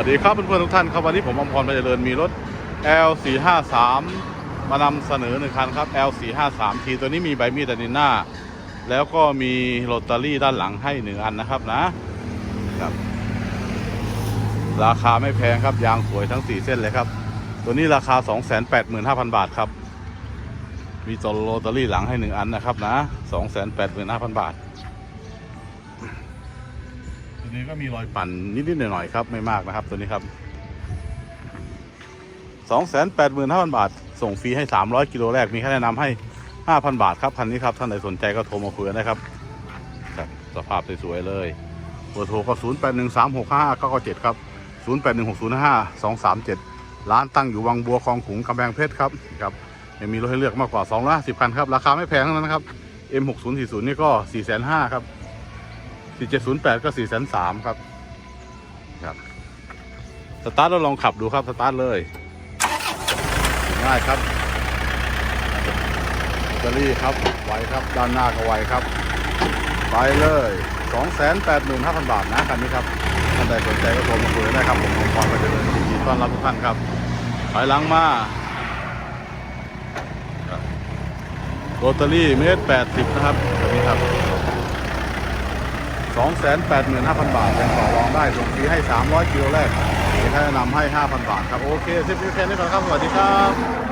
วัสดีครับเพื่อนๆทุกท่านครับวันนี้ผมอมพรไปเจริญมีรถ L453 มานำเสนอหนึ่งคันครับ L453 ทีตัวนี้มีใบมีดตันิน่าแล้วก็มีโรตารี่ด้านหลังให้หนึ่งอันนะครับนะครับ ราคาไม่แพงครับยางสวยทั้ง 4 เส้นเลยครับ ตัวนี้ราคา 285,000 บาทครับ มีจอโรตารี่หลังให้หนึ่งอันนะครับนะ 285,000 บาท ตัวนี้ก็มีรอยปั่นนิดๆหน่อยๆครับไม่มากนะครับ ตัวนี้ครับ285,000 บาท ส่งฟรีให้ 300 กิโลแรก มีค่าแนะนำให้ 5,000 บาทครับ คันนี้ครับ ท่านใดสนใจก็โทรมาคุยกันได้ครับ สภาพสวยๆเลยเบอร์โทรก็ 0813655997 ครับ 0816055237 ร้านตั้งอยู่วังบัวคลองขุงกำแพงเพชรครับครับ ยังมีรถให้เลือกมากกว่า250คันครับ ราคาไม่แพงทั้งนั้นนะครับ M6040 นี่ก็4,500ครับ 4708ก็403ครับ ครับ สตาร์ทแล้วลองขับดูครับ สตาร์ทเลย ง่ายครับแบตเตอรี่ครับ ไวครับ ด้านหน้าก็ไวครับ ไปเลย285,000บาทนะคันนี้ครับ ท่านใดสนใจก็โทรมาคุยได้ครับ ผมผมพรไปเลยยินดีต้อนรับทุกท่านครับถอยหลังมาครับโรตารี่เมตร80นะครับคันนี้ครับ 285,000 บาทยังต่อรองได้ส่งฟรีให้ 300 กิโลแรกมีค่าแนะนำให้ 5,000 บาทครับ โอเคซิปนี้แค่นี้ก่อนครับ สวัสดีครับ